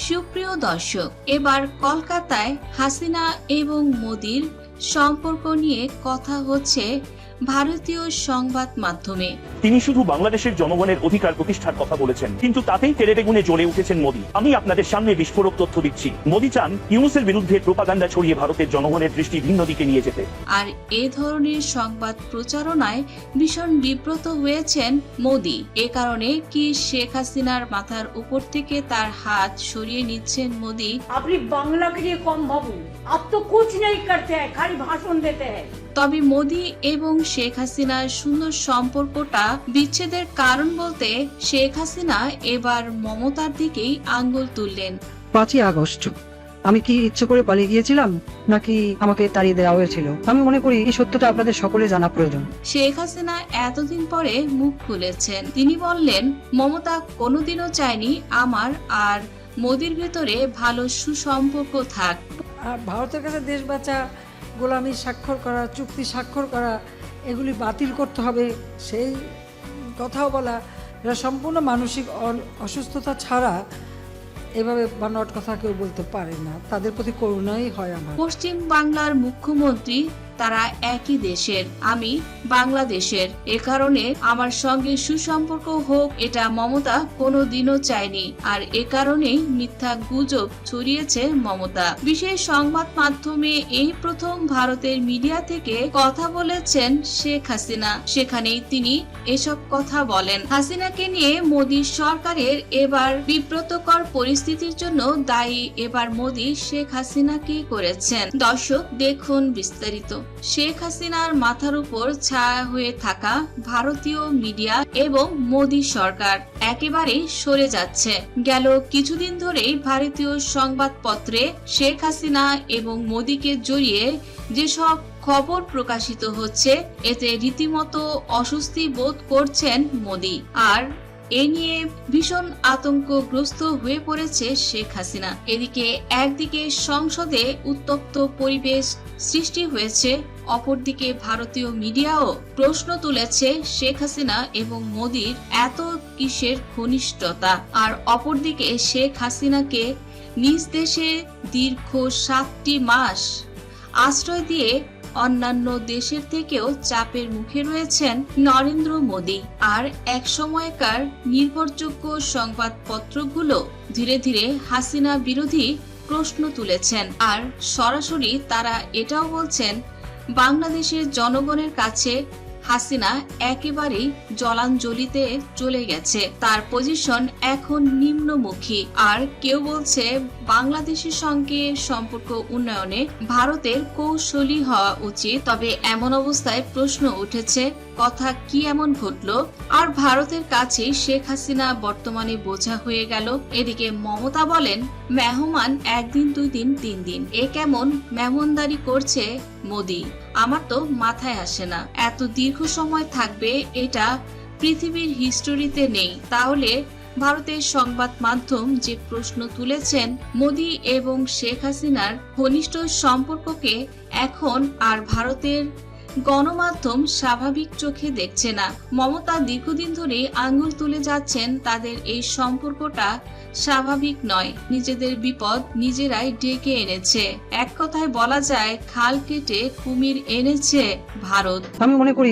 সুপ্রিয় দর্শক এবার কলকাতায় হাসিনা এবং মোদির সম্পর্ক নিয়ে কথা হচ্ছে ভারতীয় সংবাদ মাধ্যমে। তিনি শুধু বাংলাদেশের জনগণের অধিকার প্রতিষ্ঠার কথা বলেছেন কিন্তু তাতেই তেলেটে গুণে জ্বলে উঠেছেন মোদী। আমি আপনাদের সামনে বিস্ফোরক তথ্য দিচ্ছি। মোদী চান ইউনুসের বিরুদ্ধে প্রোপাগান্ডা ছড়িয়ে ভারতের জনগণের দৃষ্টি ভিন্ন দিকে নিয়ে যেতে। আর এ ধরনের সংবাদ প্রচারণায় ভীষণ বিব্রত হয়েছেন মোদী। এ কারণে কি শেখ হাসিনার মাথার উপর থেকে তার হাত সরিয়ে নিচ্ছেন মোদী? আপনি বাংলাকে নিয়ে কম ভাবুন। আপ তো কুছ নেই করতে হ্যায় খালি ভাষণ দেতে হ্যায় তবে মোদী এবং শেখ হাসিনার সুন্দর সম্পর্কটা বিচ্ছেদের কারণ বলতে শেখ হাসিনা এবার মমতার দিকেই আঙ্গুল তুললেন। পাঁচই আগস্ট। আমি কি ইচ্ছে করে পালিয়ে গিয়েছিলাম নাকি আমাকে তাড়িয়ে দেওয়া হয়েছিল? আমি মনে করি এই সত্যটা আপনাদের সকলে জানা প্রয়োজন। শেখ হাসিনা এতদিন পরে মুখ খুলেছেন। তিনি বললেন মমতা কোনোদিনও চায়নি আমার আর মোদির ভেতরে ভালো সুসম্পর্ক থাক। আর ভারতের কাছে দেশ বাঁচা গোলামি স্বাক্ষর করা চুক্তি স্বাক্ষর করা এগুলি বাতিল করতে হবে, সেই কথাও বলা, এরা সম্পূর্ণ মানসিক অসুস্থতা ছাড়া এভাবে বানোয়াট কথা কেউ বলতে পারে না। তাদের প্রতি করুণাই হয় আমার। পশ্চিম বাংলার মুখ্যমন্ত্রী তারা একই দেশের, আমি বাংলাদেশের। এ কারণে আমার সঙ্গে সুসম্পর্ক হোক, এটা মমতা কোনো দিনও চায়নি। আর এ কারণেই মিথ্যা গুজব ছড়িয়েছে মমতা। বিশেষ সংবাদ মাধ্যমে এই প্রথম ভারতের মিডিয়া থেকে কথা বলেছেন শেখ হাসিনা। সেখানেই তিনি এসব কথা বলেন। হাসিনাকে নিয়ে মোদী সরকারের এবার বিব্রতকর পরিস্থিতির জন্য দায়ী এবার মোদী শেখ হাসিনাকে করেছেন। দর্শক, দেখুন বিস্তারিত। শেখ হাসিনার মাথার উপর ছায়া হয়ে থাকা ভারতীয় মিডিয়া এবং মোদী সরকার একেবারেই সরে যাচ্ছে। গেল কিছুদিন ধরেই ভারতীয় সংবাদপত্রে শেখ হাসিনা এবং মোদীকে জড়িয়ে যেসব খবর প্রকাশিত হচ্ছে, এতে রীতিমতো অস্বস্তি বোধ করছেন মোদী। আর এ নিয়ে ভীষণ আতঙ্কগ্রস্ত হয়ে পড়েছে শেখ হাসিনা। এদিকে একদিকে সংসদে উত্তপ্ত পরিবেশ সৃষ্টি হয়েছে, অপরদিকে ভারতীয় মিডিয়াও প্রশ্ন তুলেছে শেখ হাসিনা এবং মোদির এত কিসের ঘনিষ্ঠতা। আর অপরদিকে শেখ হাসিনাকে নিজ দেশে দীর্ঘ সাতটি মাস আশ্রয় দিয়ে অন্যান্য দেশের থেকেও চাপের মুখে রয়েছেন নরেন্দ্র মোদী। আর এক সময়কার নির্ভরযোগ্য সংবাদপত্রগুলো ধীরে ধীরে হাসিনা বিরোধী প্রশ্ন তুলেছেন। আর সরাসরি তারা এটাও বলছেন, বাংলাদেশের জনগণের কাছে হাসিনা একেবারেই জলাঞ্জলিতে চলে গেছে। তার পজিশন এখন নিম্নমুখী। আর কেউ বলছে বাংলাদেশের সঙ্গে সম্পর্ক উন্নয়নে ভারতের কৌশলী হওয়া উচিত, তবে এমন অবস্থায় প্রশ্ন উঠেছে কথা কি এমন ঘটলো? আর ভারতের কাছে শেখ হাসিনা বর্তমানে বোঝা হয়ে গেল। এদিকে মমতা বলেন, মেহমান একদিন দুই দিন তিন দিন এ কেমন মেহমানদারি করছে মোদি। আমার তো মাথায় আসে না। এত দীর্ঘ সময় থাকবে, এটা পৃথিবীর হিস্টোরিতে নেই। তাহলে ভারতের সংবাদ মাধ্যম যে প্রশ্ন তুলেছেন মোদি এবং শেখ হাসিনার ঘনিষ্ঠ সম্পর্ককে এখন আর ভারতের গণমাধ্যম স্বাভাবিক চোখে দেখছে না। মমতা দীর্ঘদিন ধরে আঙুল তুলে যাচ্ছেন তাদের এই সম্পর্কটা স্বাভাবিক নয়। নিজেদের বিপদ নিজেরাই ডেকে এনেছে। এক কথায় বলা যায়, খাল কেটে কুমির এনেছে ভারত। আমি মনে করি